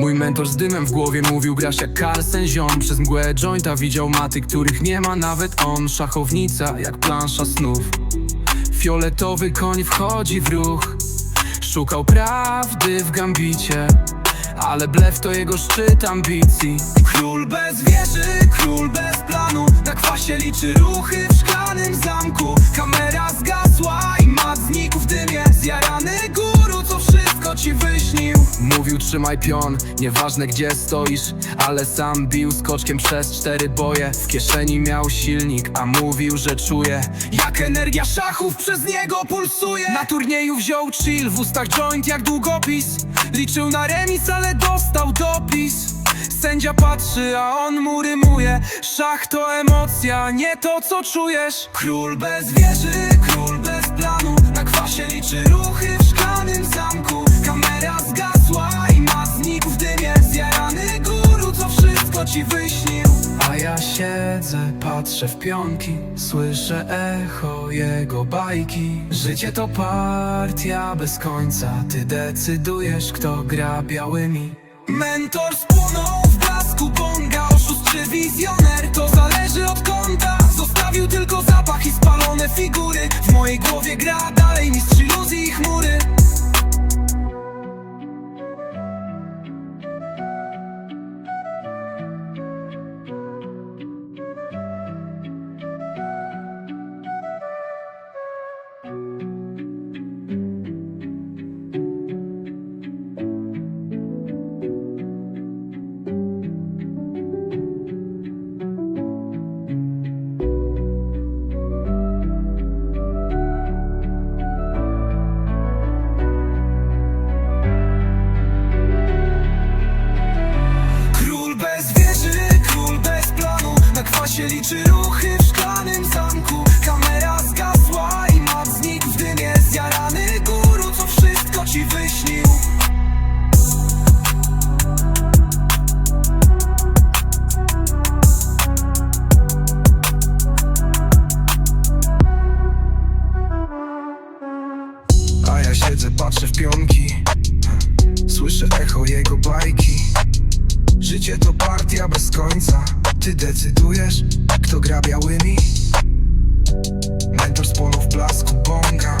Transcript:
Mój mentor z dymem w głowie mówił grasz jak Carlsen ziom Przez mgłę jointa widział maty, których nie ma nawet on. Szachownica jak plansza snów. Fioletowy koń wchodzi w ruch. Szukał prawdy w gambicie Ale blef to jego szczyt ambicji. Król bez wieży, król bez planu. Na kwasie liczy ruchy w szklanym zamku. Kamera zgasła i mat znikł w dymie. Zjarany guru, co wszystko ci wyśnił Mówił trzymaj pion, nieważne gdzie stoisz Ale sam bił skoczkiem przez cztery boje. W kieszeni miał silnik, a mówił, że czuje Jak energia szachów przez niego pulsuje. Na turnieju wziął chill, w ustach joint jak długopis. Liczył na remis, ale dostał dopis. Sędzia patrzy, a on mu rymuje. Szach to emocja, nie to co czujesz. Król bez wieży, król bez planu. Na kwasie liczy ruchy ci wyśnił A ja siedzę, patrzę w pionki Słyszę echo jego bajki. Życie to partia bez końca Ty decydujesz, kto gra białymi. Mentor spłonął w blasku bonga Oszust czy wizjoner, to zależy od kąta. Zostawił tylko zapach i spalone figury W mojej głowie gra Kwasie liczy ruchy w szklanym zamku. Kamera zgasła i mat znikł w dymie Zjarany. Guru, co wszystko ci wyśnił? A ja siedzę, patrzę w pionki. Słyszę echo jego bajki. Życie to partia bez końca Ty decydujesz, kto gra białymi? Mentor spłonął w blasku bonga